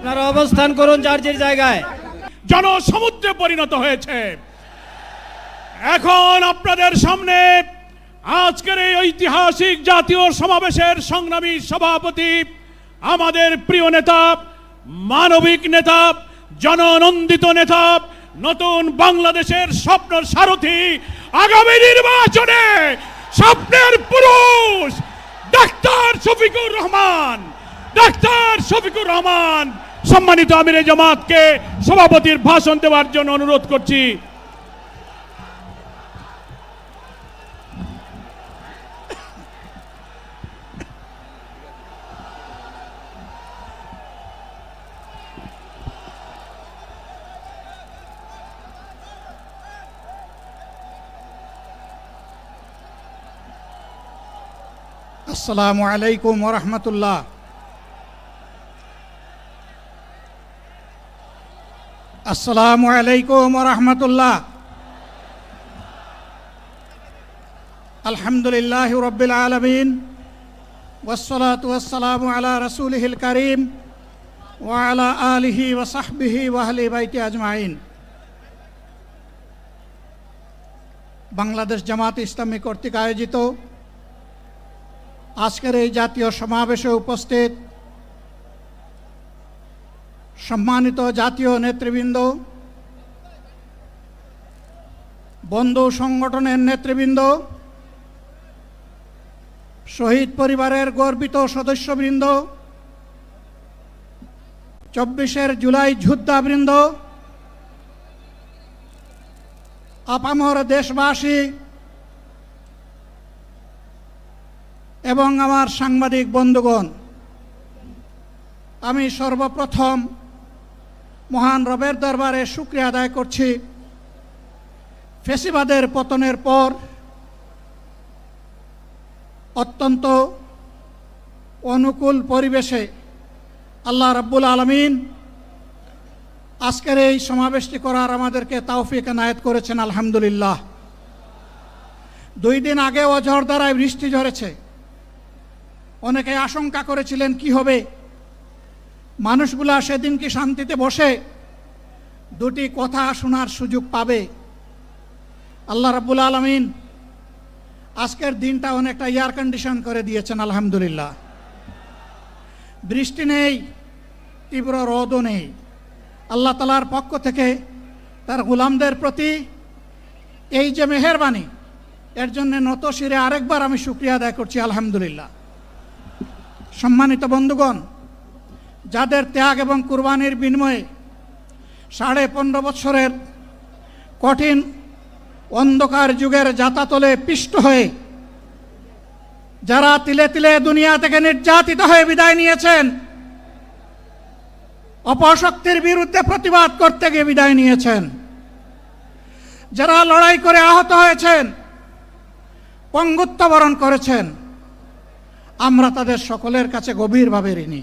আপনারা অবস্থান করুন যার যার জায়গায়। জনসমুদ্রে পরিণত হয়েছে। এখন আপনাদের সামনে আজকের এই ঐতিহাসিক জাতীয় সমাবেশের সংগ্রামী সভাপতি, আমাদের প্রিয় নেতা, মানবিক নেতা, জননন্দিত নেতা, নতুন বাংলাদেশের স্বপ্ন সারথী, আগামী নির্বাচনে স্বপ্নের পুরুষ, ডাক্তার শফিকুর রহমান, ডাক্তার শফিকুর রহমান। সম্মানিত আমিরে জামাতকে সভাপতির ভাষণ দেওয়ার জন্য অনুরোধ করছি। আসসালামু আলাইকুম ওরহমতুল্লাহ আসসালামু আলাইকুম রহমতুল্লাহ। আলহামদুলিল্লাহ রবিল আলমিন। ওসলাত ওসালাম আলা রসুলহিল করিম ওয়ালা আলহি ওসাহবিহি ওয়াহলি বাইতে আজমাইন। বাংলাদেশ জামাত ইসলামী কর্তৃক আয়োজিত আজকের এই জাতীয় সমাবেশে উপস্থিত সম্মানিত জাতীয় নেতৃবৃন্দ, বন্ধু সংগঠনের নেতৃবৃন্দ, শহীদ পরিবারের গর্বিত সদস্যবৃন্দ, চব্বিশের জুলাই যোদ্ধাবৃন্দ, আপামর দেশবাসী এবং আমার সাংবাদিক বন্ধুগণ, আমি সর্বপ্রথম মহান রবের দরবারে শুক্রিয়া আদায় করছি। ফেসিবাদের পতনের পর অত্যন্ত অনুকূল পরিবেশে আল্লাহ রব্বুল আলমিন আজকের এই সমাবেশটি করার আমাদেরকে তাওফিক নায়ত করেছেন, আলহামদুলিল্লাহ। দুই দিন আগে অঝড় দ্বারায় বৃষ্টি ঝরেছে। অনেকে আশঙ্কা করেছিলেন, কি হবে? মানুষগুলা সেদিন কি শান্তিতে বসে? দুটি কথা শোনার সুযোগ পাবে। আল্লাহ রাব্বুল আলমিন আজকের দিনটা অনেকটা এয়ার কন্ডিশন করে দিয়েছেন, আলহামদুলিল্লাহ। বৃষ্টি নেই, তীব্র রোদও নেই। আল্লাহ তালার পক্ষ থেকে তার গুলামদের প্রতি এই যে মেহরবানি, এর জন্য নত শিরে আরেকবার আমি শুক্রিয়া আদায় করছি, আলহামদুলিল্লাহ। সম্মানিত বন্ধুগণ যাদের ত্যাগ এবং কুরবানির বিনিময়ে সাড়ে পনেরো বছরের কঠিন অন্ধকার যুগের যাতাতলে পিষ্ট হয়ে যারা তিলে তিলে দুনিয়া থেকে নির্যাতিত হয়ে বিদায় নিয়েছেন, অপশক্তির বিরুদ্ধে প্রতিবাদ করতে গিয়ে বিদায় নিয়েছেন, যারা লড়াই করে আহত হয়েছেন, পঙ্গুত্ব বরণ করেছেন, আমরা তাদের সকলের কাছে গভীরভাবে ঋণী।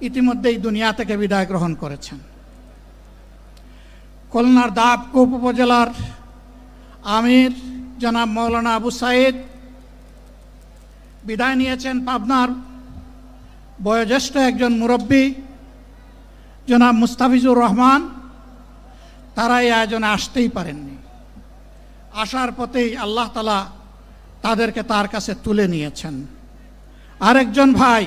ইতিমধ্যেই দুনিয়া থেকে বিদায় গ্রহণ করেছেন। খুলনার দাবকুপ উপজেলার আমির জনাব মৌলানা আবু সাইদ বিদায় নিয়েছেন পাবনার বয়োজ্যেষ্ঠ একজন মুরব্বী জনাব মুস্তাফিজুর রহমান। তারা এই আয়োজনে আসতেই পারেননি। আসার পথেই আল্লাহ তালা তাদেরকে তার কাছে তুলে নিয়েছেন। আরেকজন ভাই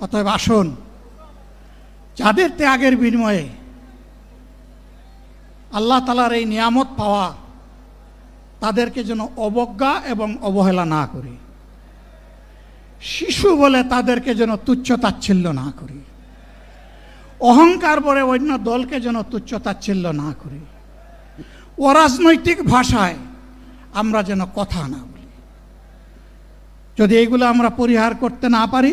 অতএব আসুন। যাদের ত্যাগের বিনিময়ে আল্লাহ তালার এই নিয়ামত পাওয়া, তাদেরকে যেন অবজ্ঞা এবং অবহেলা না করি। শিশু বলে তাদেরকে যেন তুচ্ছ তাচ্ছিল্য না করি। অহংকার বলে অন্য দলকে যেন তুচ্ছ তাচ্ছিল্য না করি। অরাজনৈতিক ভাষায় আমরা যেন কথা না বলি। যদি এগুলো আমরা পরিহার করতে না পারি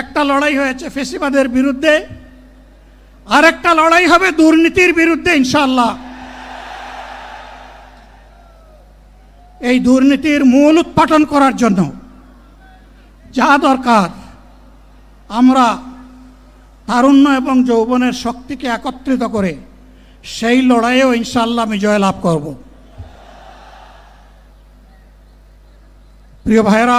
একটা লড়াই হয়েছে ফেসিবাদের বিরুদ্ধে, আরেকটা লড়াই হবে দুর্নীতির বিরুদ্ধে ইনশাল্লাহ এই দুর্নীতির মূল উৎপাটন করার জন্য যা দরকার, আমরা তারুণ্য এবং যৌবনের শক্তিকে একত্রিত করে সেই লড়াইয়েও ইনশাল্লাহ আমি জয়লাভ করব। প্রিয় ভাইয়েরা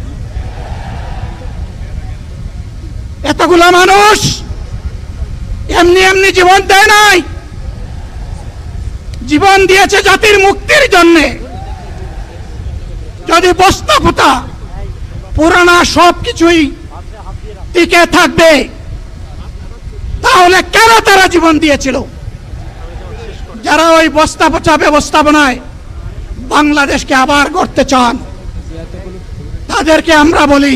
এতগুলো মানুষ। এমনি এমনি জীবন দেয় নাই। জীবন দিয়েছে জাতির মুক্তির জন্যে। যদি বস্তা পোতা পুরানা সব কিছুই টিকে থাকবে, তাহলে কেন তারা জীবন দিয়েছিল? যারা ওই বস্তা পচা ব্যবস্থাপনায় বাংলাদেশকে আবার করতে চান, তাদেরকে আমরা বলি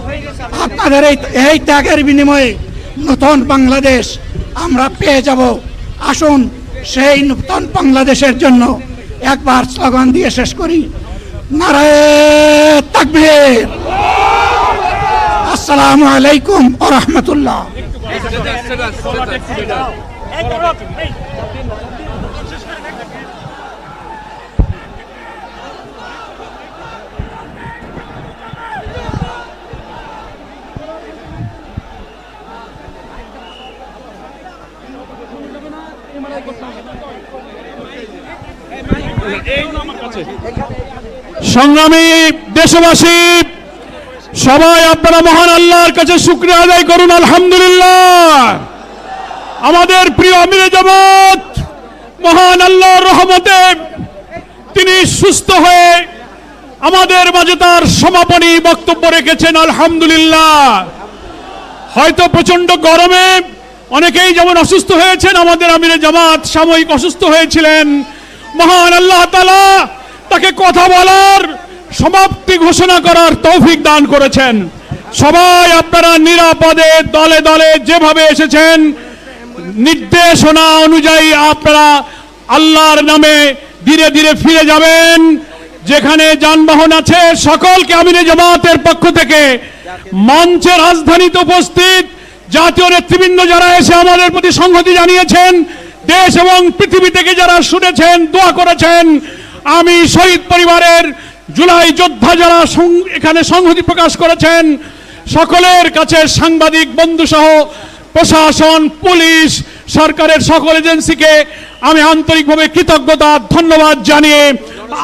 আপনাদের এই এই ত্যাগের বিনিময়ে নতুন বাংলাদেশ আমরা পেয়ে যাব। আসুন সেই নতুন বাংলাদেশের জন্য একবার স্লোগান দিয়ে শেষ করি। নারায় আসসালামু আলাইকুম ও রহমতুল্লাহ। সংগ্রামী দেশবাসী, সবাই আপনারা মহান আল্লাহর কাছে শুক্রিয়া আদায় করুন, আলহামদুলিল্লাহ। আমাদের প্রিয় আমিরে জামাত, মহান আল্লাহর রহমতে তিনি সুস্থ হয়ে আমাদের মাঝে তার সমাপনী বক্তব্য রেখেছেন, আলহামদুলিল্লাহ। হয়তো প্রচণ্ড গরমে অনেকেই যেমন অসুস্থ হয়েছেন, আমাদের আমিরে জামাত সাময়িক অসুস্থ হয়েছিলেন। মহান আল্লাহ তালা তাকে কথা বলার, সমাপ্তি ঘোষণা করার তৌফিক দান করেছেন। সবাই আপনারা নিরাপদে, দলে দলে যেভাবে এসেছেন, নির্দেশনা অনুযায়ী আপনারা আল্লাহর নামে ধীরে ধীরে ফিরে যাবেন। যেখানে যানবাহন আছে, সকলকে আমিরে জামাতের পক্ষ থেকে মঞ্চের রাজধানীতে উপস্থিত জাতীয় নেতৃবৃন্দ যারা এসে আমাদের প্রতি সংহতি জানিয়েছেন দেশ এবং পৃথিবী থেকে যারা শুনেছেন, দোয়া করেছেন, আমি শহীদ পরিবারের জুলাই যোদ্ধা যারা এখানে সংহতি প্রকাশ করেছেন, সকলের কাছে সাংবাদিক বন্ধু সহ প্রশাসন, পুলিশ, সরকারের সকল এজেন্সিকে আমি আন্তরিকভাবে কৃতজ্ঞতা, ধন্যবাদ জানিয়ে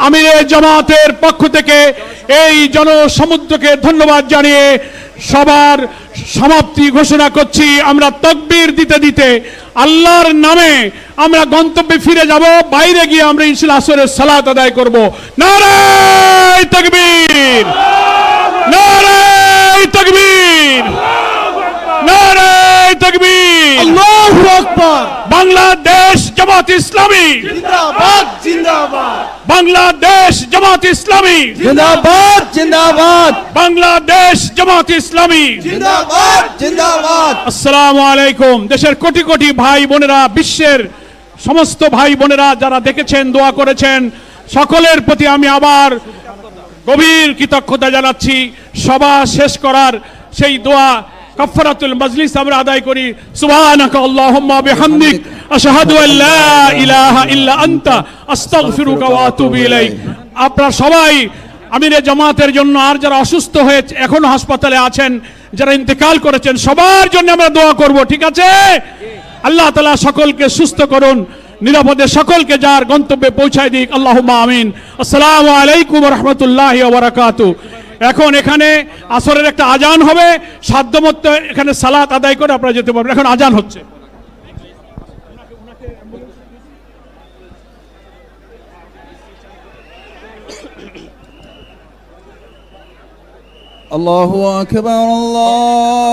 আমিরে জামাতের পক্ষ থেকে এই জনসমুদ্রকে ধন্যবাদ জানিয়ে সবার সমাপ্তি ঘোষণা করছি। আমরা তকবির দিতে দিতে আল্লাহর নামে আমরা গন্তব্যে ফিরে যাব, বাইরে গিয়ে আমরা ইনশাল আসরের সালাত আদায় করব। নারায় তকবীর নারায় তকবীর নারায় তকবীর আল্লাহু আকবার বাংলাদেশ জামাত ইসলামী জিন্দাবাদ জিন্দাবাদ বাংলাদেশ জামাত ইসলামী। জিন্দাবাদ জিন্দাবাদ। বাংলাদেশ জামাত ইসলামী। জিন্দাবাদ জিন্দাবাদ। আসসালামু আলাইকুম। দেশের কোটি কোটি ভাই বোনেরা বিশ্বের সমস্ত ভাই বোনেরা যারা দেখেছেন দোয়া করেছেন সকলের প্রতি আমি আবার গভীর কৃতজ্ঞতা জানাচ্ছি। সভা শেষ করার সেই দোয়া কাফারাতুল মজলিস আমরা আদায় করি। সুবহানাকা আল্লাহুম্মা বিহামদিক। আশহাদু আল লা ইলাহা ইল্লা আনতা। আস্তাগফিরুকা ওয়া আতুবু ইলাইক। আপনারা সবাই আমিরে জামাতের জন্য আর যারা অসুস্থ হয়ে এখন হাসপাতালে আছেন, যারা ইন্তেকাল করেছেন, সবার জন্য আমরা দোয়া করব, ঠিক আছে? আল্লাহ তালা সকলকে সুস্থ করুন, নিরাপদে সকলকে যার গন্তব্যে পৌঁছায় দিক। আল্লাহ আমিন। আসসালামু আলাইকুম রহমতুল্লাহ বারাকাতু এখন এখানে আসরের একটা আজান হবে সাধ্যমতো এখানে সালাত আদায় করে আপনারা যেতে পারবেন এখন আজান হচ্ছে الله أكبر الله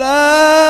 love.